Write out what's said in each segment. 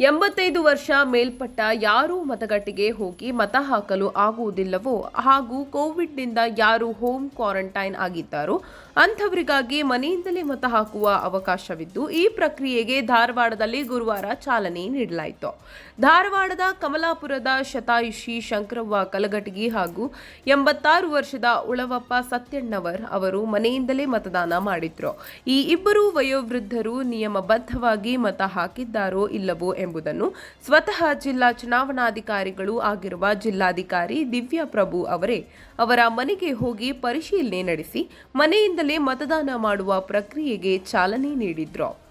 ಎಂಬತ್ತೈದು ವರ್ಷ ಮೇಲ್ಪಟ್ಟ ಯಾರೂ ಮತಗಟ್ಟೆಗೆ ಹೋಗಿ ಮತ ಹಾಕಲು ಆಗುವುದಿಲ್ಲವೋ ಹಾಗೂ ಕೋವಿಡ್ನಿಂದ ಯಾರು ಹೋಮ್ ಕ್ವಾರಂಟೈನ್ ಆಗಿದ್ದಾರೋ ಅಂಥವರಿಗಾಗಿ ಮನೆಯಿಂದಲೇ ಮತ ಹಾಕುವ ಅವಕಾಶವಿದ್ದು, ಈ ಪ್ರಕ್ರಿಯೆಗೆ ಧಾರವಾಡದಲ್ಲಿ ಗುರುವಾರ ಚಾಲನೆ ನೀಡಲಾಯಿತು. ಧಾರವಾಡದ ಕಮಲಾಪುರದ ಶತಾಯುಷಿ ಶಂಕರವ್ವ ಕಲಗಟಗಿ ಹಾಗೂ ಎಂಬತ್ತಾರು ವರ್ಷದ ಉಳವಪ್ಪ ಸತ್ಯಣ್ಣವರ್ ಅವರು ಮನೆಯಿಂದಲೇ ಮತದಾನ ಮಾಡಿದ್ರು. ಈ ಇಬ್ಬರು ವಯೋವೃದ್ಧರು ನಿಯಮಬದ್ಧವಾಗಿ ಮತ ಹಾಕಿದ್ದಾರೋ ಇಲ್ಲವೋ ಎಂಬುದನ್ನು ಸ್ವತಃ ಜಿಲ್ಲಾ ಚುನಾವಣಾಧಿಕಾರಿಗಳು ಆಗಿರುವ ಜಿಲ್ಲಾಧಿಕಾರಿ ದಿವ್ಯಾ ಪ್ರಭು ಅವರೇ ಅವರ ಮನೆಗೆ ಹೋಗಿ ಪರಿಶೀಲನೆ ನಡೆಸಿ ಮನೆಯಿಂದಲೇ ಮತದಾನ ಮಾಡುವ ಪ್ರಕ್ರಿಯೆಗೆ ಚಾಲನೆ ನೀಡಿದ್ರು.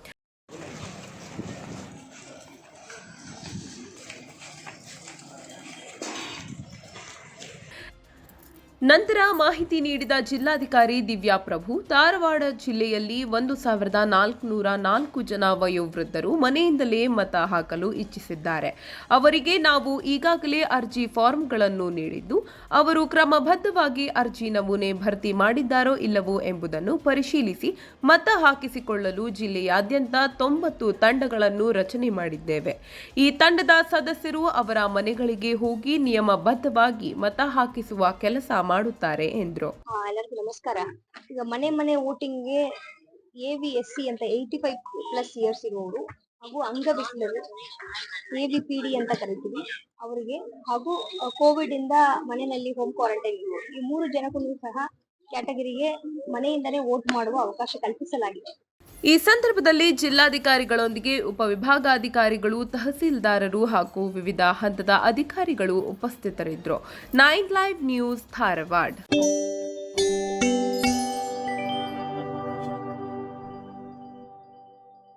ನಂತರ ಮಾಹಿತಿ ನೀಡಿದ ಜಿಲ್ಲಾಧಿಕಾರಿ ದಿವ್ಯಾ ಪ್ರಭು, ಧಾರವಾಡ ಜಿಲ್ಲೆಯಲ್ಲಿ ಒಂದು ಸಾವಿರದ ನಾಲ್ಕುನೂರ ನಾಲ್ಕು ಜನ ವಯೋವೃದ್ಧರು ಮನೆಯಿಂದಲೇ ಮತ ಹಾಕಲು ಇಚ್ಛಿಸಿದ್ದಾರೆ. ಅವರಿಗೆ ನಾವು ಈಗಾಗಲೇ ಅರ್ಜಿ ಫಾರ್ಮ್ಗಳನ್ನು ನೀಡಿದ್ದು, ಅವರು ಕ್ರಮಬದ್ಧವಾಗಿ ಅರ್ಜಿ ನಮೂನೆ ಭರ್ತಿ ಮಾಡಿದ್ದಾರೋ ಇಲ್ಲವೋ ಎಂಬುದನ್ನು ಪರಿಶೀಲಿಸಿ ಮತ ಹಾಕಿಸಿಕೊಳ್ಳಲು ಜಿಲ್ಲೆಯಾದ್ಯಂತ ತೊಂಬತ್ತು ತಂಡಗಳನ್ನು ರಚನೆ ಮಾಡಿದ್ದೇವೆ. ಈ ತಂಡದ ಸದಸ್ಯರು ಅವರ ಮನೆಗಳಿಗೆ ಹೋಗಿ ನಿಯಮಬದ್ಧವಾಗಿ ಮತ ಹಾಕಿಸುವ ಕೆಲಸ ಮಾಡುತ್ತಾರೆ ಎಂದ್ರು. ಎಲ್ಲರಿಗೂ ನಮಸ್ಕಾರ. ಈಗ ಮನೆ ಮನೆ ವೋಟಿಂಗ್ಗೆ ಎ ವಿ ಎಸ್ ಸಿ ಅಂತ ಏಯ್ಟಿ ಫೈವ್ ಪ್ಲಸ್ ಇಯರ್ಸ್ ಇರುವವರು ಹಾಗೂ ಅಂಗವಿಕಲರು ಎ ವಿ ಪಿ ಡಿ ಅಂತ ಕರಿತೀವಿ, ಅವರಿಗೆ ಹಾಗೂ ಕೋವಿಡ್ ಇಂದ ಮನೆಯಲ್ಲಿ ಹೋಮ್ ಕ್ವಾರಂಟೈನ್ ಇರುವವರು ಈ ಮೂರು ಜನಕ್ಕೂ ಸಹ ಕ್ಯಾಟಗರಿಗೆ ಮನೆಯಿಂದಲೇ ವೋಟ್ ಮಾಡುವ ಅವಕಾಶ ಕಲ್ಪಿಸಲಾಗಿದೆ. ಈ ಸಂದರ್ಭದಲ್ಲಿ ಜಿಲ್ಲಾಧಿಕಾರಿಗಳೊಂದಿಗೆ ಉಪವಿಭಾಗಾಧಿಕಾರಿಗಳು ತಹಸೀಲ್ದಾರರು ಹಾಗೂ ವಿವಿಧ ಹಂತದ ಅಧಿಕಾರಿಗಳು ಉಪಸ್ಥಿತರಿದ್ದರು. Nine live news Dharwad.